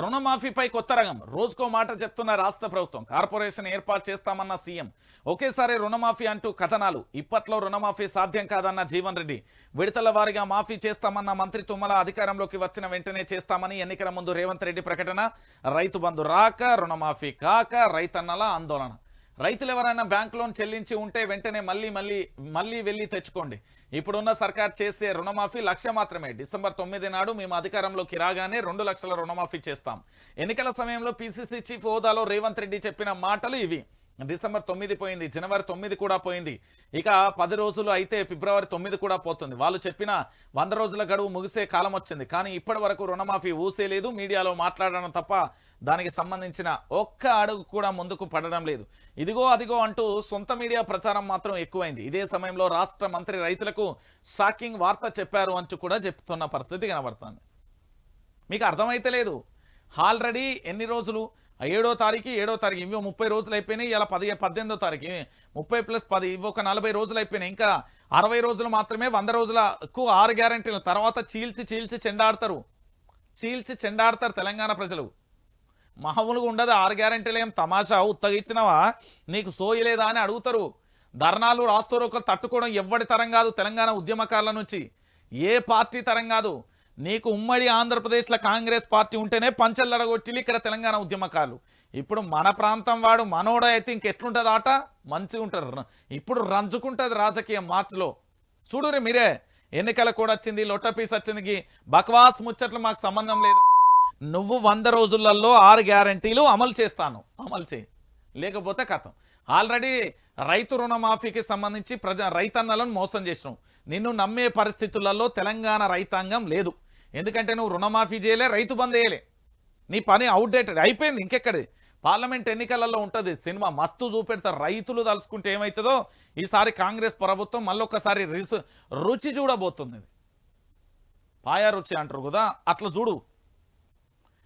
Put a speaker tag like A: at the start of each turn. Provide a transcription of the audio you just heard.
A: రుణమాఫీపై కొత్త రంగం. రోజుకో మాట చెప్తున్న రాష్ట్ర ప్రభుత్వం. కార్పొరేషన్ ఏర్పాటు చేస్తామన్న సీఎం. ఒకేసారి రుణమాఫీ అంటూ కథనాలు. ఇప్పట్లో రుణమాఫీ సాధ్యం కాదన్న జీవన్ రెడ్డి. విడతల వారిగా మాఫీ చేస్తామన్న మంత్రి తుమ్మల అధికారంలోకి వచ్చిన వెంటనే చేస్తామని ఎన్నికల ముందు రేవంత్ రెడ్డి ప్రకటన. రైతు బంధు రాక రుణమాఫీ కాక రైతన్నల ఆందోళన. రైతులు ఎవరైనా బ్యాంక్ లోన్ చెల్లించి ఉంటే వెంటనే మళ్ళీ మళ్ళీ మళ్ళీ వెళ్ళి తెచ్చుకోండి. ఇప్పుడున్న సర్కార్ చేసే రుణమాఫీ లక్ష మాత్రమే. డిసెంబర్ తొమ్మిది నాడు మేము అధికారంలోకి రాగానే రెండు లక్షల రుణమాఫీ చేస్తాం. ఎన్నికల సమయంలో పిసిసి చీఫ్ హోదాలో రేవంత్ రెడ్డి చెప్పిన మాటలు ఇవి. డిసెంబర్ తొమ్మిది పోయింది జనవరి తొమ్మిది కూడా పోయింది. ఇక పది రోజులు అయితే ఫిబ్రవరి తొమ్మిది కూడా పోతుంది. వాళ్ళు చెప్పిన వంద రోజుల గడువు ముగిసే కాలం వచ్చింది. కానీ ఇప్పటి వరకు రుణమాఫీ ఊసే లేదు మీడియాలో మాట్లాడడం తప్ప దానికి సంబంధించిన ఒక్క అడుగు కూడా ముందుకు పడడం లేదు. ఇదిగో అదిగో అంటూ సొంత మీడియా ప్రచారం మాత్రం ఎక్కువైంది. ఇదే సమయంలో రాష్ట్ర మంత్రి రైతులకు షాకింగ్ వార్త చెప్పారు అంటూ కూడా చెప్తున్న పరిస్థితి కనబడుతుంది. మీకు అర్థమైతే లేదు. ఆల్రెడీ ఎన్ని రోజులు? ఏడో తారీఖు ఏడో తారీఖు. ఇవో ముప్పై రోజులు అయిపోయినాయి ఇలా పది పద్దెనిమిదో తారీఖు. ముప్పై ప్లస్ పది ఇవి ఒక నలభై రోజులు అయిపోయినాయి. ఇంకా అరవై రోజులు మాత్రమే వంద రోజులకు ఆరు గ్యారంటీలు. తర్వాత చీల్చి చీల్చి చెండాడతారు. చీల్చి చెండాడతారు తెలంగాణ ప్రజలు. మామూలుగా ఉండదు ఆరు గ్యారంటీలు ఏం తమాషా? ఉత్తగిచ్చినవా నీకు సోయలేదా అని అడుగుతారు. ధర్నాలు రాస్తోరోకలు తట్టుకోవడం ఎవ్వడి తరం కాదు తెలంగాణ ఉద్యమకారుల నుంచి. ఏ పార్టీ తరం కాదు. నీకు ఉమ్మడి ఆంధ్రప్రదేశ్లో కాంగ్రెస్ పార్టీ ఉంటేనే పంచల్లడగొట్టిలు ఇక్కడ తెలంగాణ ఉద్యమకారులు. ఇప్పుడు మన ప్రాంతం వాడు మనోడ అయితే ఇంకెట్లుంటుంది ఆట? మంచిగా ఉంటారు. ఇప్పుడు రంజుకుంటుంది రాజకీయం మార్చిలో. చూడురే మీరే ఎన్నికల కూడా వచ్చింది లొట్టపీస్ వచ్చింది బక్వాస్ ముచ్చట్లు మాకు సంబంధం లేదు. నువ్వు వంద రోజులలో ఆరు గ్యారంటీలు అమలు చేస్తాను. అమలు చేయి. లేకపోతే కథం ఆల్రెడీ రైతు రుణమాఫీకి సంబంధించి ప్రజ రైతన్నలను మోసం చేసినావు. నిన్ను నమ్మే పరిస్థితులలో తెలంగాణ రైతాంగం లేదు. ఎందుకంటే నువ్వు రుణమాఫీ చేయలే రైతు బంద్ చేయలే. నీ పని అవుట్డేటెడ్ అయిపోయింది ఇంకెక్కడి పార్లమెంట్ ఎన్నికలలో ఉంటుంది సినిమా మస్తు చూపెడతారు రైతులు తలుసుకుంటే ఏమవుతుందో ఈసారి కాంగ్రెస్ ప్రభుత్వం మళ్ళొక్కసారి రుచి చూడబోతుంది. పాయా రుచి అంటారు కదా అట్లా చూడు.